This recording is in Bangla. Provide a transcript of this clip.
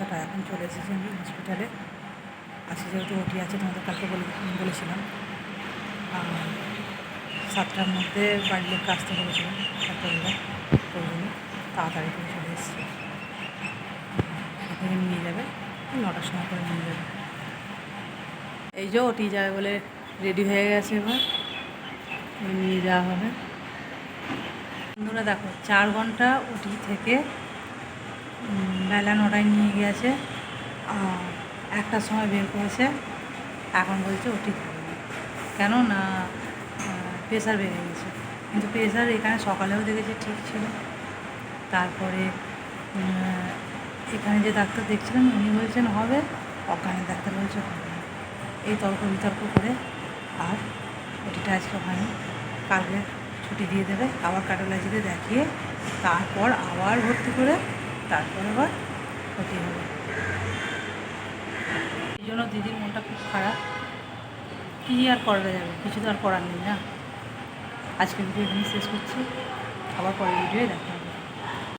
ছটা এখন চলে এসেছি আমি হসপিটালে আজকে যেহেতু ওটি আছে, তোমাদের কালকে বলেছিলাম। সাতটার মধ্যে বাড়ির লোককে আসতে বলেছিলাম, সাতটা ওই তাড়াতাড়ি করে চলে এসেছি। এখানে নিয়ে যাবে, নটার সময় করে নিয়ে যাবে। এই যে ওটি যাবে বলে রেডি হয়ে গেছে এবার। নিয়ে যাওয়া হবে। বন্ধুরা দেখো, চার ঘণ্টা ওটি থেকে বেলা নটায় নিয়ে গেছে একটার সময় বের করেছে। এখন বলছে ওটি খাবে না। কেন না প্রেশার বেড়ে গেছে। কিন্তু প্রেশার এখানে সকালেও দেখেছি ঠিক ছিল। তারপরে এখানে যে ডাক্তার দেখছিলেন, উনি বলছেন হবে, অজ্ঞানের ডাক্তার বলছে হবে না। এই তর্ক বিতর্ক করে আর ওটিটা আজকে হয়নি। কালকে ছুটি দিয়ে দেবে, আবার কার্ডিওলজিতে দেখিয়ে তারপর আবার ভর্তি করে তারপর আবার ক্ষতি হবে। এই জন্য দিদির মনটা খুব খারাপ। কী আর করা যাবে? কিছু তো আর করার নেই না। আজকের ভিডিও শেষ করছি। আবার পরের ভিডিওয়ে দেখা